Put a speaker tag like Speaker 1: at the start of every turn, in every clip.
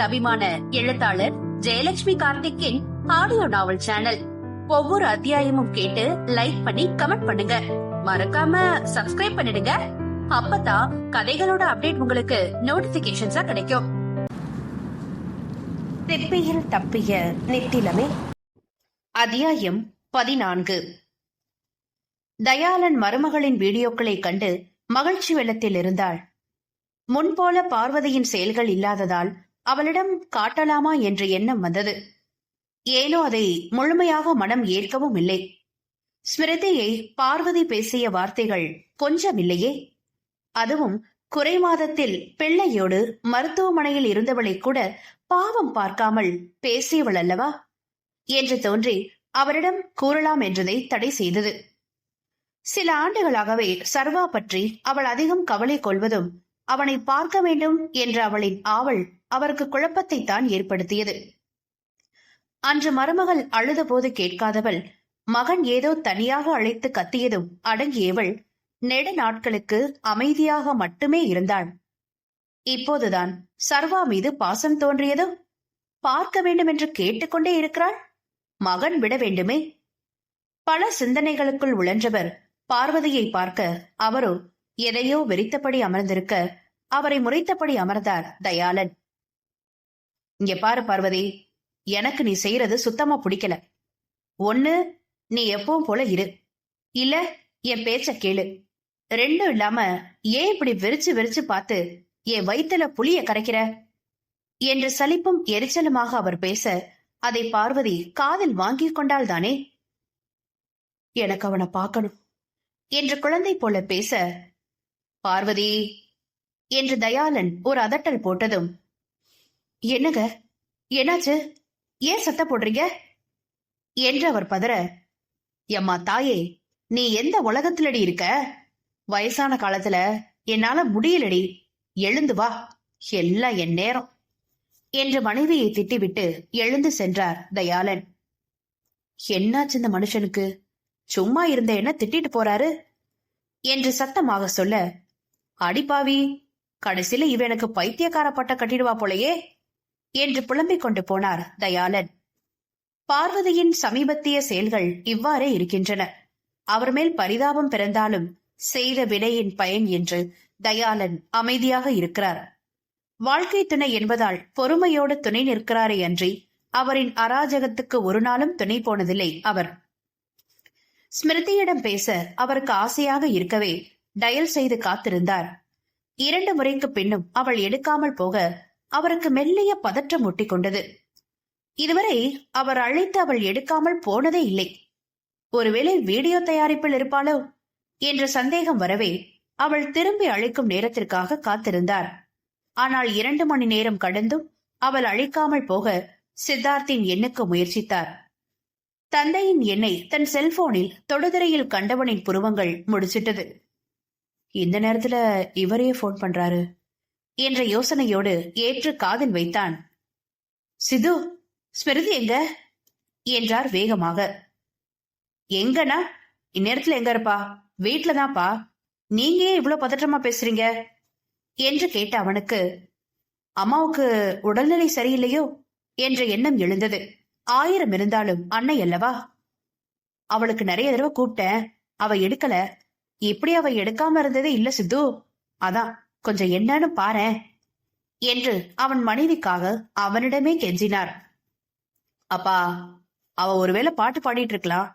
Speaker 1: உங்கள் அபிமான எழுத்தாளர் ஜெயலட்சுமி கார்த்திக்கின் ஆடியோ நாவல் சேனல். ஒவ்வொரு அத்தியாயமும் கேட்டு லைக் பண்ணி கமெண்ட் பண்ணுங்க. மறக்காம சப்ஸ்கிரைப் பண்ணிடுங்க. அப்பதான் கதைகளோட அப்டேட் உங்களுக்கு நோட்டிபிகேஷன்ஸா கிடைக்கும்.
Speaker 2: திப்பியில் தப்பிய நித்திலமே. அத்தியாயம் பதினான்கு. தயாளன் மருமகளின் வீடியோக்களை கண்டு மகிழ்ச்சி வெள்ளத்தில் இருந்தாள். முன்போல பார்வதியின் செயல்கள் இல்லாததால் அவளிடம் காட்டலாமா என்ற எண்ணம் வந்தது. ஏனோ அதை முழுமையாக மனம் ஏற்கவும் இல்லை. ஸ்மிருதியை பார்வதி பேசிய வார்த்தைகள் கொஞ்சமில்லையே. அதுவும் குறை மாதத்தில் பிள்ளையோடு மருத்துவமனையில் இருந்தவளை கூட பாவம் பார்க்காமல் பேசியவள் அல்லவா? என்று தோன்றி அவரிடம் கூறலாம் என்றதை தடை செய்தது. சில ஆண்டுகளாகவே சர்வா பற்றி அவள் அதிகம் கவலை கொள்வதும் அவனை பார்க்க வேண்டும் என்ற அவளின் ஆவல் அவருக்கு குழப்பத்தை தான் ஏற்படுத்தியது. அன்று மருமகள் அழுதபோது கேட்காதவள் மகன் ஏதோ தனியாக அழைத்து கத்தியதும் அடங்கியவள் நெட நாட்களுக்கு அமைதியாக மட்டுமே இருந்தாள். இப்போதுதான் சர்வா மீது பாசம் தோன்றியதோ? பார்க்க வேண்டும் என்று கேட்டுக்கொண்டே இருக்கிறாள்? மகன் விட வேண்டுமே? பல சிந்தனைகளுக்குள் உழன்றவர் பார்வதியை பார்க்க அவரோ எதையோ வெறித்தபடி அமர்ந்திருக்க அவரை முறைத்தபடி அமர்ந்தார் தயாளன். இங்க பாரு பார்வதி எனக்கு நீ செய்யறது சுத்தமா பிடிக்கல. ஒன்னு நீ எப்பவும் போல இரு. இல்ல என் பேச்ச கேளு. ரெண்டும் இல்லாம ஏன் இப்படி வெறிச்சு வெறிச்சு பார்த்து என் வயித்துல புளிய கரைக்கிற? என்று சலிப்பும் எரிச்சலுமாக அவர் பேச அதை பார்வதி காதில் வாங்கி கொண்டால் தானே எனக்கு அவனை பார்க்கணும் என்று குழந்தை போல பேச பார்வதி என்று தயாளன் ஒரு அதட்டல் போட்டதும் என்னங்க? என்னாச்சு? ஏன் சத்த போடுறீங்க? என்று அவர் பதற. எம்மா தாயே நீ எந்த உலகத்திலடி இருக்க? வயசான காலத்துல என்னால முடியலடி. எழுந்து வா. எல்லாம் என் நேரம். என்று மனைவியை திட்டிவிட்டு எழுந்து சென்றார் தயாளன். என்னாச்சு இந்த மனுஷனுக்கு? சும்மா இருந்த என்ன திட்டிட்டு போறாரு? என்று சத்தமாக சொல்ல அடிப்பாவி கடைசியில இவ எனக்கு பைத்தியக்கார பட்ட கட்டிடுவா போலயே. என்று புலம்பிக் கொண்டு போனார் தயாளன். பார்வதியின் சமீபத்திய செயல்கள் இவ்வாறே இருக்கின்றன. அவர் மேல் பரிதாபம் பிறந்தாலும் செய்த வினையின் பயன் என்று தயாளன் அமைதியாக இருக்கிறார். வாழ்க்கை துணை என்பதால் பொறுமையோடு துணை நிற்கிறாரே அன்றி அவரின் அராஜகத்துக்கு ஒரு நாளும் துணை போனதில்லை அவர். ஸ்மிருதியிடம் பேச அவருக்கு ஆசையாக இருக்கவே டயல் செய்து காத்திருந்தார். இரண்டு முறைக்கு பின்னும் அவள் எடுக்காமல் போக அவருக்கு மெல்லிய பதற்றம் ஒட்டிக்கொண்டது. இதுவரை அவர் அழைத்து அவள் எடுக்காமல் போனதே இல்லை. ஒருவேளை வீடியோ தயாரிப்பில் இருப்பாளோ? என்ற சந்தேகம் வரவே அவள் திரும்பி அழைக்கும் நேரத்திற்காக காத்திருந்தார். ஆனால் இரண்டு மணி நேரம் கடந்தும் அவள் அழைக்காமல் போக சித்தார்த்தின் எண்ணுக்கு முயற்சித்தார். தந்தையின் எண்ணை தன் செல்போனில் தொடுதிரையில் கண்டவனின் புருவங்கள் முடிச்சிட்டது. இந்த நேரத்துல இவரையே போன் பண்றாரு. என்ற யோசனையோடு ஏற்று காதில் வைத்தான். சிது ஸ்மிருதி எங்க? என்றார் வேகமாக. எங்கனா இந்நேரத்துல எங்க இருப்பா? வீட்டுலதான்ப்பா நீங்க ஏன் இவ்வளவு பதற்றமா பேசுறீங்க? என்று கேட்ட அவனுக்கு அம்மாவுக்கு உடல்நிலை சரியில்லையோ? என்ற எண்ணம் எழுந்தது. ஆயிரம் இருந்தாலும் அன்னை அல்லவா? அவளுக்கு நிறைய தடவை கூப்பிட்டேன். அவ எடுக்கல. இப்படி அவ எடுக்காம இருந்ததே இல்ல சித்து. அதான். கொஞ்சம் என்னன்னு பாரேன் என்று அவன் மனைவிக்காக அவனிடமே கெஞ்சினார். அப்பா அவ ஒருவேளை பாட்டு பாடிட்டு இருக்கலாம்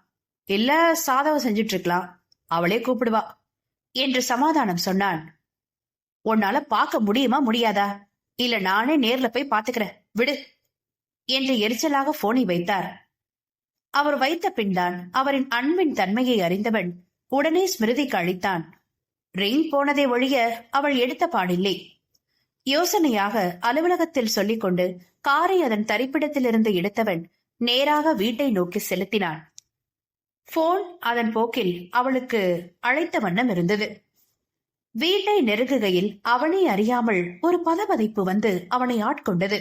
Speaker 2: இல்ல சாதவ செஞ்சிட்டு இருக்கலாம் அவளே கூப்பிடுவா என்று சமாதானம் சொன்னான். உன்னால பார்க்க முடியுமா முடியாதா? இல்ல நானே நேர்ல போய் பாத்துக்கிறேன். விடு என்று எரிச்சலாக போனை வைத்தார். அவர் வைத்த பின்தான் அவரின் அன்பின் தன்மையை அறிந்தவன் உடனே ஸ்மிருதிக்கு அழித்தான் ரிங் போனதை ஒழிய அவள் எடுத்த பாடில்லை. யோசனையாக அலுவலகத்தில் சொல்லிக்கொண்டு காரை அதன் தரிப்பிடத்திலிருந்து எடுத்தவன் நேராக வீட்டை நோக்கி செலுத்தினான். போன் அதன் போக்கில் அவளுக்கு அழைத்த வண்ணம் இருந்தது. வீட்டை நெருங்குகையில் அவனை அறியாமல் ஒரு பதபதைப்பு வந்து அவனை ஆட்கொண்டது.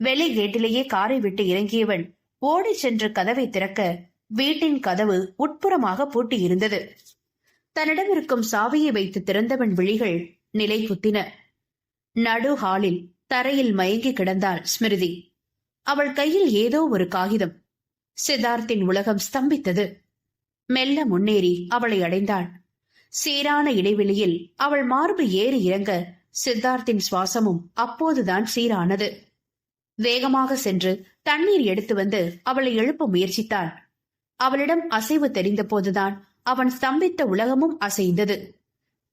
Speaker 2: வெளி கேட்டிலேயே காரை விட்டு இறங்கியவன் ஓடிச் சென்று கதவை திறக்க வீட்டின் கதவு உட்புறமாக பூட்டியிருந்தது. தன்னிடம் இருக்கும் சாவியை வைத்து திறந்தவன் விழிகள் நிலை குத்தின நடு ஹாலில் தரையில் மயங்கி கிடந்தாள் ஸ்மிருதி. அவள் கையில் ஏதோ ஒரு காகிதம். சித்தார்த்தின் உலகம் ஸ்தம்பித்தது. மெல்ல முன்னேறி அவளை அடைந்தாள். சீரான இடைவெளியில் அவள் மார்பு ஏறி இறங்க சித்தார்த்தின் சுவாசமும் அப்போதுதான் சீரானது. வேகமாக சென்று தண்ணீர் எடுத்து வந்து அவளை எழுப்ப முயற்சித்தான் அவளிடம் அசைவு தெரிந்த போதுதான் அவன் ஸ்தம்பித்த உலகமும் அசைந்தது.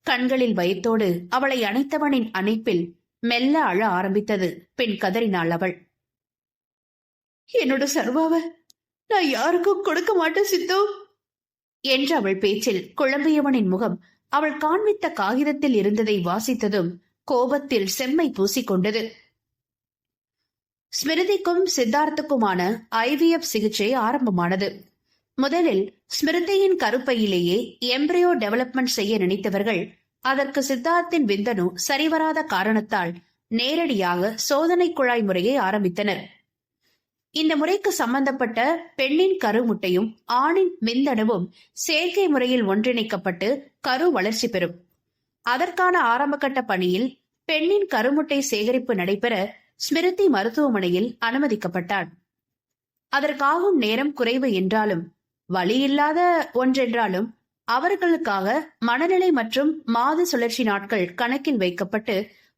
Speaker 2: கண்களில் பயத்தோடு அவளை அணைத்தவனின் அணைப்பில் மெல்ல அழ ஆரம்பித்தது பெண் கதறினாள் அவள். என்னோட சர்வாவ நான் யாருக்கும் கொடுக்க மாட்டேன் சித்து. என்று அவள் பேச்சில் குழம்பியவனின் முகம் அவள் காண்பித்த காகிதத்தில் இருந்ததை வாசித்ததும் கோபத்தில் செம்மை பூசிக்கொண்டது. ஸ்மிருதிக்கும் சித்தார்த்துக்குமான ஐவிஎஃப் சிகிச்சை ஆரம்பமானது. முதலில் ஸ்மிருதியின் கருப்பையிலேயே எம்பிரியோ டெவலப்மெண்ட் செய்ய நினைத்தவர்கள் அதற்கு சித்தார்த்தின் விந்தனு சரிவராத காரணத்தால் நேரடியாக சோதனை குழாய் முறையை ஆரம்பித்தனர். இந்த முறைக்கு சம்பந்தப்பட்ட பெண்ணின் கருமுட்டையும் ஆணின் விந்தணுவும் செயற்கை முறையில் ஒன்றிணைக்கப்பட்டு கரு வளர்ச்சி பெறும். அதற்கான ஆரம்பகட்ட பணியில் பெண்ணின் கருமுட்டை சேகரிப்பு நடைபெற ஸ்மிருதி மருத்துவமனையில் அனுமதிக்கப்பட்டான். அதற்காகும் நேரம் குறைவு என்றாலும் வழியில்லாத ஒன்றென்றாலும் அவர்களுக்காக மனநிலை மற்றும் மாத சுழற்சி நாட்கள் கணக்கில் வைக்கப்பட்டு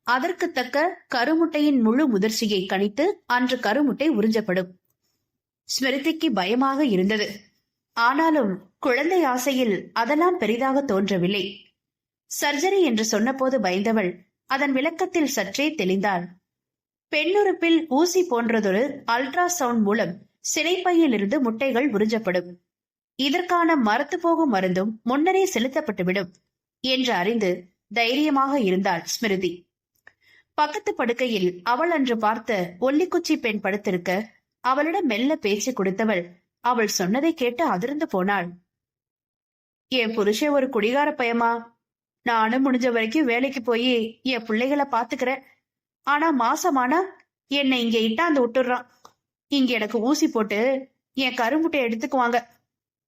Speaker 2: அதற்கு தக்க கருமுட்டையின் முழு முதிர்ச்சியை கணித்து அன்று கருமுட்டை உறிஞ்சப்படும். ஸ்மிருதிக்கு பயமாக இருந்தது. ஆனாலும் குழந்தை ஆசையில் அதெல்லாம் பெரிதாக தோன்றவில்லை. சர்ஜரி என்று சொன்னபோது பயந்தவள் அதன் விளக்கத்தில் சற்றே தெளிந்தாள். பெண்ணுறுப்பில் ஊசி போன்றதொரு அல்ட்ரா சவுண்ட் மூலம் சினைப்பையிலிருந்து முட்டைகள் உறிஞ்சப்படும். இதற்கான மரத்து போகும் மருந்தும் முன்னரே செலுத்தப்பட்டுவிடும் என்று அறிந்து தைரியமாக இருந்தாள் ஸ்மிருதி. பக்கத்து படுக்கையில் அவள் அன்று பார்த்த ஒல்லிக்குச்சி பெண் படுத்திருக்க அவளிடம் மெல்ல பேச்சு கொடுத்தவள் அவள் சொன்னதை கேட்டு அதிர்ந்து போனாள். என் புருஷன் ஒரு குடிகார பயமா நானும் முடிஞ்ச வரைக்கும் வேலைக்கு போய் என் பிள்ளைகளை பாத்துக்கிறேன் ஆனா மாசமானா என்னை இங்க இட்டாந்து விட்டுறான் இங்க எனக்கு ஊசி போட்டு என் கருமுட்டை எடுத்துக்குவாங்க.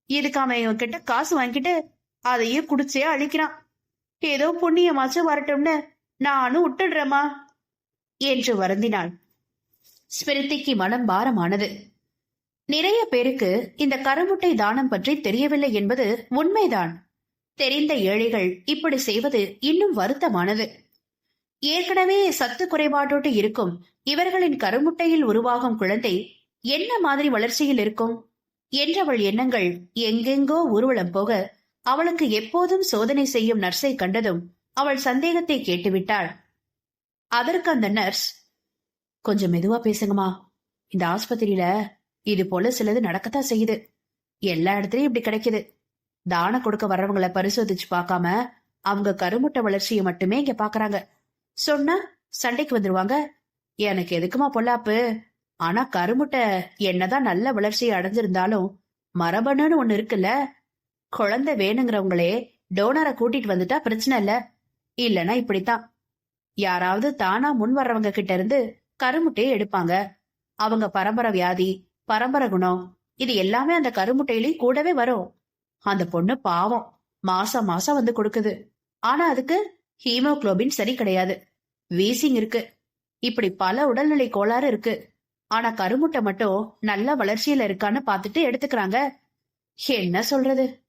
Speaker 2: இதுக்கு அவன் இவன் கிட்ட காசு வாங்கிட்டு அதையே குடிச்சே அழிக்கிறான். ஏதோ புண்ணியமாச்சும் வரட்டும்னு நானும் விட்டுடுறேம்மா என்று வருந்தினாள். ஸ்மிருதிக்கு மனம் பாரமானது. நிறைய பேருக்கு இந்த கருமுட்டை தானம் பற்றி தெரியவில்லை என்பது உண்மைதான். தெரிந்த ஏழைகள் இப்படி செய்வது இன்னும் வருத்தமானது. ஏற்கனவே சத்து குறைபாட்டோடு இருக்கும் இவர்களின் கருமுட்டையில் உருவாகும் குழந்தை என்ன மாதிரி வளர்ச்சியில் இருக்கும்? என்றவள் எண்ணங்கள் எங்கெங்கோ ஊர்வலம் போக அவளுக்கு எப்போதும் சோதனை செய்யும் நர்ஸை கண்டதும் அவள் சந்தேகத்தை கேட்டுவிட்டாள். அதற்கு அந்த நர்ஸ் கொஞ்சம் மெதுவா பேசுங்கம்மா. இந்த ஆஸ்பத்திரியில இது போல சிலது நடக்கத்தான் செய்யுது. எல்லா இடத்துலயும் இப்படி கிடைக்குது. தானம் கொடுக்க வர்றவங்கள பரிசோதிச்சு பார்க்காம அவங்க கருமுட்டை வளர்ச்சியை மட்டுமே இங்க பாக்குறாங்க. சொன்னா சண்டைக்கு வந்துருவாங்க. எனக்கு எதுக்குமா பொல்லாப்பு? ஆனா கருமுட்டை என்னதான் நல்ல வளர்ச்சி அடைஞ்சிருந்தாலும் மரபணுன்னு ஒண்ணு இருக்குல்ல? குழந்தை வேணுங்கிறவங்களே டோனரை கூட்டிட்டு வந்துட்டா பிரச்சனை இல்ல. இல்லனா இப்படித்தான். யாராவது தானா முன் வர்றவங்க கிட்ட இருந்து கருமுட்டையை எடுப்பாங்க. அவங்க பரம்பரை வியாதி பரம்பரை குணம் இது எல்லாமே அந்த கருமுட்டையிலையும் கூடவே வரும். அந்த பொண்ணு பாவம். மாசம் மாசம் வந்து கொடுக்குது. ஆனா அதுக்கு ஹீமோகுளோபின் சரி கிடையாது. வீசிங் இருக்கு. இப்படி பல உடல்நிலை கோளாறு இருக்கு. ஆனா கருமுட்டை மட்டும் நல்ல வளர்ச்சியில இருக்கான்னு பார்த்துட்டு எடுத்துக்கிறாங்க. என்ன சொல்றது?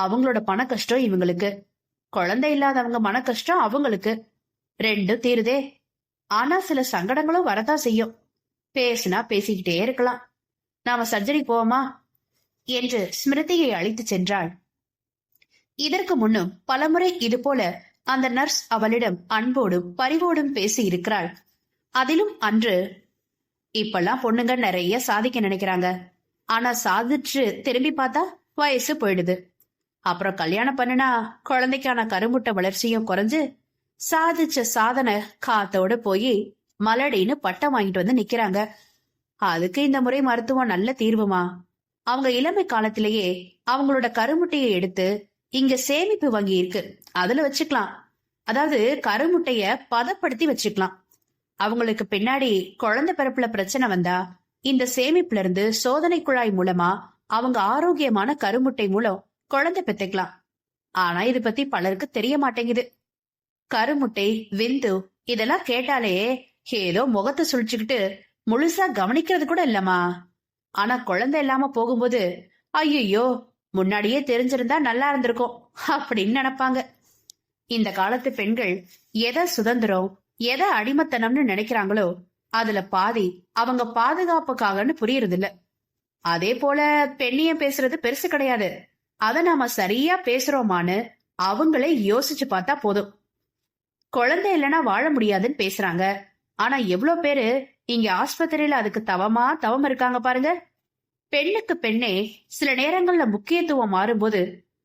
Speaker 2: அவங்களோட பண கஷ்டம் இவங்களுக்கு. குழந்தை இல்லாதவங்க மன கஷ்டம் அவங்களுக்கு. ரெண்டும் தீருதே. ஆனா சில சங்கடங்களும் வரதான் செய்யும். பேசுனா பேசிக்கிட்டே இருக்கலாம். நாம சர்ஜரி போவோமா? என்று ஸ்மிருதியை அழைத்து சென்றாள். இதற்கு முன்னும் பலமுறை இது போல அந்த நர்ஸ் அவளிடம் அன்போடும் பரிவோடும் பேசி இருக்கிறாள். அதிலும் அன்று இப்பெல்லாம் பொண்ணுங்க நிறைய சாதிக்க நினைக்கிறாங்க. ஆனா சாதிச்சு திரும்பி பார்த்தா வயசு போயிடுது. அப்புறம் கல்யாணம் பண்ணுனா குழந்தைக்கான கருமுட்டை வளர்ச்சியும் குறைஞ்சு சாதிச்ச சாதனை காத்தோட போய் மலடின்னு பட்டம் வாங்கிட்டு வந்து நிக்கிறாங்க. அதுக்கு இந்த முறை மருத்துவம் நல்ல தீர்வுமா? அவங்க இளமை காலத்திலேயே அவங்களோட கருமுட்டையை எடுத்து இங்க சேமிப்பு வங்கி இருக்கு. அதுல வச்சுக்கலாம். அதாவது கருமுட்டைய பதப்படுத்தி வச்சுக்கலாம். அவங்களுக்கு பின்னாடி குழந்தை பிறப்புல பிரச்சனை வந்தா இந்த சேமிப்புல இருந்து சோதனை குழாய் மூலமா அவங்க ஆரோக்கியமான கருமுட்டை மூலம் குழந்தை பெத்துக்கலாம். ஆனா இது பத்தி பலருக்கு தெரிய மாட்டேங்குது. கருமுட்டை விந்து இதெல்லாம் கேட்டாலே ஏதோ முகத்தை சுழிச்சுக்கிட்டு முழுசா கவனிக்கிறது கூட இல்லம்மா. ஆனா குழந்தை இல்லாம போகும்போது ஐயோ முன்னாடியே தெரிஞ்சிருந்தா நல்லா இருந்திருக்கும் அப்படின்னு நினைப்பாங்க. இந்த காலத்து பெண்கள் எதை சுதந்திரம் எதை அடிமத்தனம்னு நினைக்கிறாங்களோ அதுல பாதி அவங்க பாதுகாப்புக்காகன்னு புரியறது இல்ல அதே போல பெண்ணியம் பேசுறது பெருசு கிடையாது. அத நாம சரியா பேசுறோமான்னு அவங்களே யோசிச்சு பார்த்தா போதும். குழந்தை இல்லைன்னா வாழ முடியாதுன்னு பேசுறாங்க. ஆனா எவ்வளவு பேரு இங்க ஆஸ்பத்திரியில அதுக்கு தவமா தவம் இருக்காங்க பாருங்க. பெண்ணுக்கு பெண்ணே சில நேரங்கள்ல முக்கியத்துவம் மாறும்போது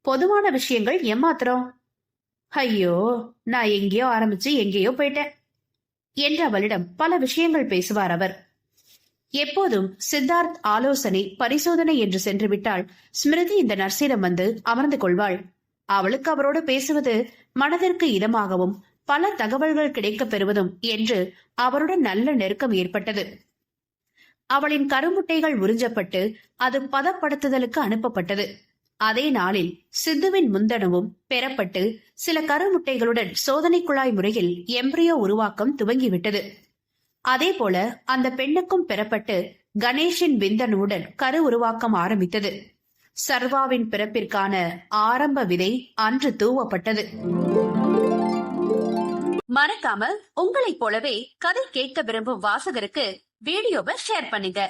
Speaker 2: பொதுவான விஷயங்கள் ஏமாத்துறோம். ஐயோ நான் எங்கேயோ ஆரம்பிச்சு எங்கேயோ போயிட்டேன். என்று அவளிடம் பல விஷயங்கள் பேசுவார் அவர். எப்போதும் சித்தார்த் ஆலோசனை பரிசோதனை என்று சென்று விட்டால் ஸ்மிருதி இந்த நர்ஸிடம் வந்து அமர்ந்து கொள்வாள். அவளுக்கு அவரோடு பேசுவது மனதிற்கு இதமாகவும் பல தகவல்கள் கிடைக்கப் பெறுவதும் என்று அவருடன் நல்ல நெருக்கம் ஏற்பட்டது. அவளின் கருமுட்டைகள் உறிஞ்சப்பட்டு அது பதப்படுத்துதலுக்கு அனுப்பப்பட்டது. அதே நாளில் சித்துவின் முந்தனவும் பெறப்பட்டு சில கருமுட்டைகளுடன் சோதனை குழாய் முறையில் எம்பிரியோ உருவாக்கம் துவங்கிவிட்டது. அதே போல அந்த பெண்ணுக்கும் பெறப்பட்டு கணேஷின் விந்தனுடன் கரு உருவாக்கம் ஆரம்பித்தது. சர்வாவின் பிறப்பிற்கான ஆரம்ப விதை அன்று தூவப்பட்டது.
Speaker 1: மறக்காம உங்களைப் போலவே கதை கேட்க விரும்பும் வாசகருக்கு வீடியோவை ஷேர் பண்ணுங்க.